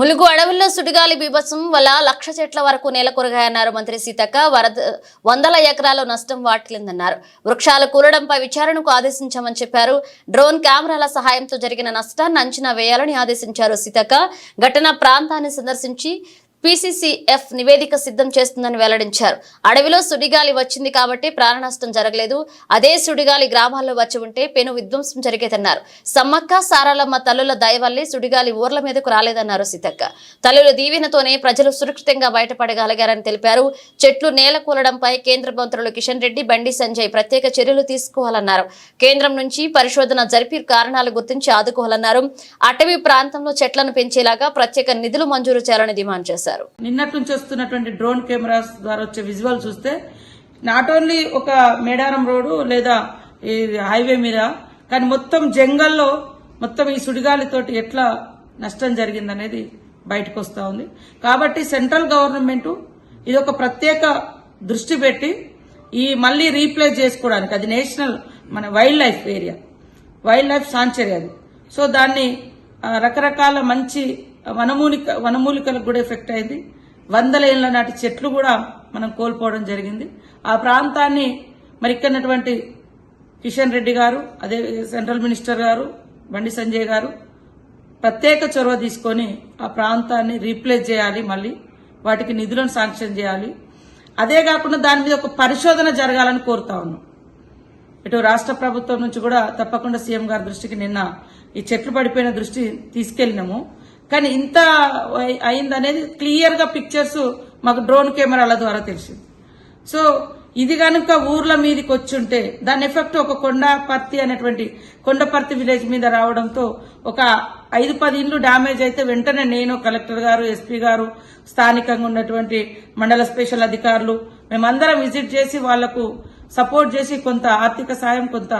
ములుగు అడవుల్లో సుడిగాలి బీభత్సం వల్ల లక్ష చెట్ల వరకు నేల నేలకొరగాయన్నారు మంత్రి సీతక్క. వరద వందల ఎకరాల నష్టం వాటిల్లిందన్నారు. వృక్షాలు కూలడంపై విచారణకు ఆదేశించామని చెప్పారు. డ్రోన్ కెమెరాల సహాయంతో జరిగిన నష్టాన్ని అంచనా వేయాలని ఆదేశించారు సీతక్క. ఘటన ప్రాంతాన్ని సందర్శించి పీసీసీఎఫ్ నివేదిక సిద్ధం చేస్తుందని వెల్లడించారు. అడవిలో సుడిగాలి వచ్చింది కాబట్టి ప్రాణనష్టం జరగలేదు. అదే సుడిగాలి గ్రామాల్లో వచ్చి ఉంటే పెను విధ్వంసం జరిగేదన్నారు సమ్మక్క సారాలమ్మ తల్లుల దయవల్లే సుడిగాలి ఊర్ల మీదకు రాలేదన్నారు సీతక్క. తల్లుల దీవెనతోనే ప్రజలు సురక్షితంగా బయటపడగలిగారని తెలిపారు. చెట్లు నేల కూలడంపై కేంద్ర మంత్రులు కిషన్ రెడ్డి బండి సంజయ్ ప్రత్యేక చర్యలు తీసుకోవాలన్నారు. కేంద్రం నుంచి పరిశోధన జరిపి కారణాలు గుర్తించి ఆదుకోవాలన్నారు. అటవీ ప్రాంతంలో చెట్లను పెంచేలాగా ప్రత్యేక నిధులు మంజూరు చేయాలని డిమాండ్ చేశారు. నిన్నటి నుంచి వస్తున్నటువంటి డ్రోన్ కెమెరాస్ ద్వారా వచ్చే విజువల్ చూస్తే నాట్ ఓన్లీ ఒక మేడారం రోడ్డు లేదా ఈ హైవే మీద కానీ మొత్తం జంగల్లో మొత్తం ఈ సుడిగాలితోటి ఎట్లా నష్టం జరిగిందనేది బయటకు వస్తా ఉంది. కాబట్టి సెంట్రల్ గవర్నమెంట్ ఇది ఒక ప్రత్యేక దృష్టి పెట్టి ఈ మళ్ళీ రీప్లేస్ చేసుకోవడానికి అది నేషనల్ మన wild life area wild life sanctuary అది. సో దాన్ని రకరకాల మంచి వనమూలిక వనమూలికలకు కూడా ఎఫెక్ట్ అయింది. వందల ఏళ్ళ నాటి చెట్లు కూడా మనం కోల్పోవడం జరిగింది. ఆ ప్రాంతాన్ని మరి ఇక్కడటువంటి కిషన్ రెడ్డి గారు అదే సెంట్రల్ మినిస్టర్ గారు బండి సంజయ్ గారు ప్రత్యేక చొరవ తీసుకొని ఆ ప్రాంతాన్ని రీప్లేస్ చేయాలి మళ్ళీ వాటికి నిధులను శాంక్షన్ చేయాలి. అదే కాకుండా దాని మీద ఒక పరిశోధన జరగాలని కోరుతా ఉన్నాం. ఇటు రాష్ట్ర ప్రభుత్వం నుంచి కూడా తప్పకుండా సీఎం గారి దృష్టికి నిన్న ఈ చెట్లు పడిపోయిన దృష్టి తీసుకెళ్ళినాము కానీ ఇంత అయిందనేది క్లియర్గా పిక్చర్స్ మాకు డ్రోన్ కెమెరాల ద్వారా తెలిసింది. సో ఇది కనుక ఊర్ల మీదకి వచ్చుంటే దాని ఎఫెక్ట్ ఒక కొండపర్తి అనేటువంటి కొండపర్తి విలేజ్ మీద రావడంతో ఒక ఐదు పది ఇండ్లు డ్యామేజ్ అయితే వెంటనే నేను కలెక్టర్ గారు ఎస్పీ గారు స్థానికంగా ఉన్నటువంటి మండల స్పెషల్ అధికారులు మేమందరం విజిట్ చేసి వాళ్ళకు సపోర్ట్ చేసి కొంత ఆర్థిక సాయం కొంత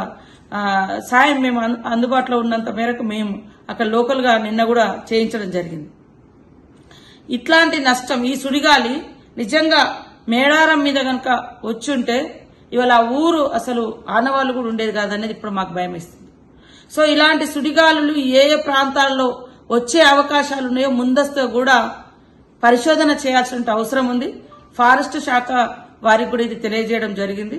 సాయం మేము అందుబాటులో ఉన్నంత మేరకు మేము అక్కడ లోకల్గా నిన్న కూడా చేయించడం జరిగింది. ఇట్లాంటి నష్టం ఈ సుడిగాలి నిజంగా మేడారం మీద కనుక వచ్చుంటే ఇవాళ ఆ ఊరు అసలు ఆనవాళ్ళు కూడా ఉండేది కాదనేది ఇప్పుడు మాకు భయం ఇస్తుంది సో ఇలాంటి సుడిగాలులు ఏ ఏ ప్రాంతాల్లో వచ్చే అవకాశాలు ఉన్నాయో ముందస్తు కూడా పరిశోధన చేయాల్సిన అవసరం ఉంది. ఫారెస్ట్ శాఖ వారికి కూడా ఇది తెలియజేయడం జరిగింది.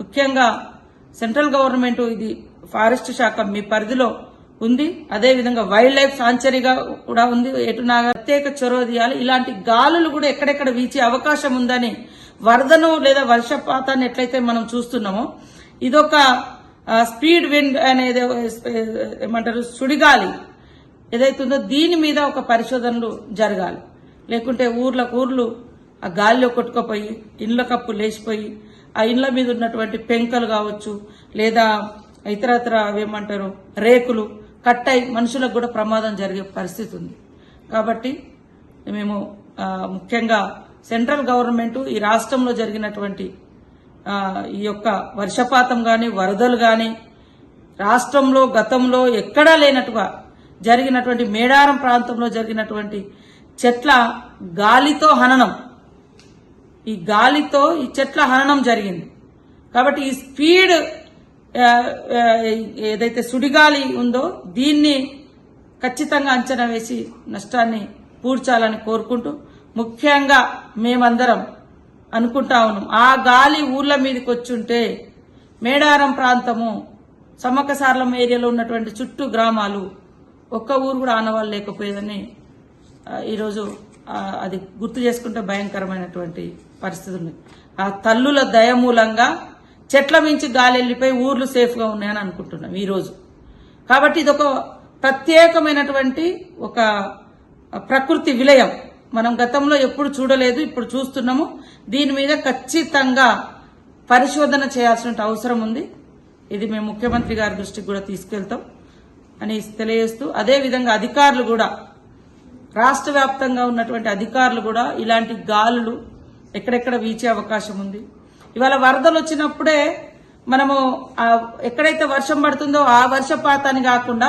ముఖ్యంగా సెంట్రల్ గవర్నమెంట్ ఇది ఫారెస్ట్ శాఖ మీ పరిధిలో ఉంది. అదే విధంగా వైల్డ్ లైఫ్ సాంచరీగా కూడా ఉంది. ఎటు నాగా ప్రత్యేక చొరవ తీయాలి. ఇలాంటి గాలులు కూడా ఎక్కడెక్కడ వీచే అవకాశం ఉందని వరదను లేదా వర్షపాతాన్ని ఎట్లయితే మనం చూస్తున్నామో ఇదొక స్పీడ్ విండ్ అనేది ఏమంటారు సుడిగాలి. ఏదైతుందో దీని మీద ఒక పరిశోధనలు జరగాలి. లేకుంటే ఊర్లకు ఊర్లు ఆ గాలిలో కొట్టుకుపోయి ఇండ్ల కప్పు లేచిపోయి ఆ ఇండ్ల మీద ఉన్నటువంటి పెంకలు కావచ్చు లేదా ఇతరత్ర ఏమంటారు రేకులు కట్టయి మనుషులకు కూడా ప్రమాదం జరిగే పరిస్థితి ఉంది. కాబట్టి మేము ముఖ్యంగా సెంట్రల్ గవర్నమెంట్ ఈ రాష్ట్రంలో జరిగినటువంటి ఈ యొక్క వర్షపాతం కానీ వరదలు కానీ రాష్ట్రంలో గతంలో ఎక్కడా లేనట్టుగా జరిగినటువంటి మేడారం ప్రాంతంలో జరిగినటువంటి చెట్ల గాలితో హననం ఈ గాలితో ఈ చెట్ల హననం జరిగింది. కాబట్టి ఈ స్పీడ్ ఏదైతే సుడిగాలి ఉందో దీన్ని ఖచ్చితంగా అంచనా వేసి నష్టాన్ని పూడ్చాలని కోరుకుంటూ ముఖ్యంగా మేమందరం అనుకుంటా ఉన్నాం. ఆ గాలి ఊర్ల మీదకి వచ్చుంటే మేడారం ప్రాంతము సమ్మక్కసార్లం ఏరియాలో ఉన్నటువంటి చుట్టూ గ్రామాలు ఒక్క ఊరు కూడా ఆనవాళ్ళు లేకపోయేదని ఈరోజు అది గుర్తు చేసుకుంటే భయంకరమైనటువంటి పరిస్థితులు ఆ తల్లుల దయ మూలంగా చెట్ల మించి గాలి వెళ్ళిపోయి ఊర్లు సేఫ్గా ఉన్నాయని అనుకుంటున్నాం ఈరోజు కాబట్టి ఇది ఒక ప్రత్యేకమైనటువంటి ఒక ప్రకృతి విలయం. మనం గతంలో ఎప్పుడు చూడలేదు ఇప్పుడు చూస్తున్నాము. దీని మీద ఖచ్చితంగా పరిశోధన చేయాల్సిన అవసరం ఉంది. ఇది మేము ముఖ్యమంత్రి గారి దృష్టికి కూడా తీసుకెళ్తాం అని తెలియజేస్తూ అదే విధంగా అధికారులు కూడా రాష్ట్ర వ్యాప్తంగా ఉన్నటువంటి అధికారులు కూడా ఇలాంటి గాలులు ఎక్కడెక్కడ వీచే అవకాశం ఉంది. ఇవాళ వరదలు వచ్చినప్పుడే మనము ఎక్కడైతే వర్షం పడుతుందో ఆ వర్షపాతాన్ని కాకుండా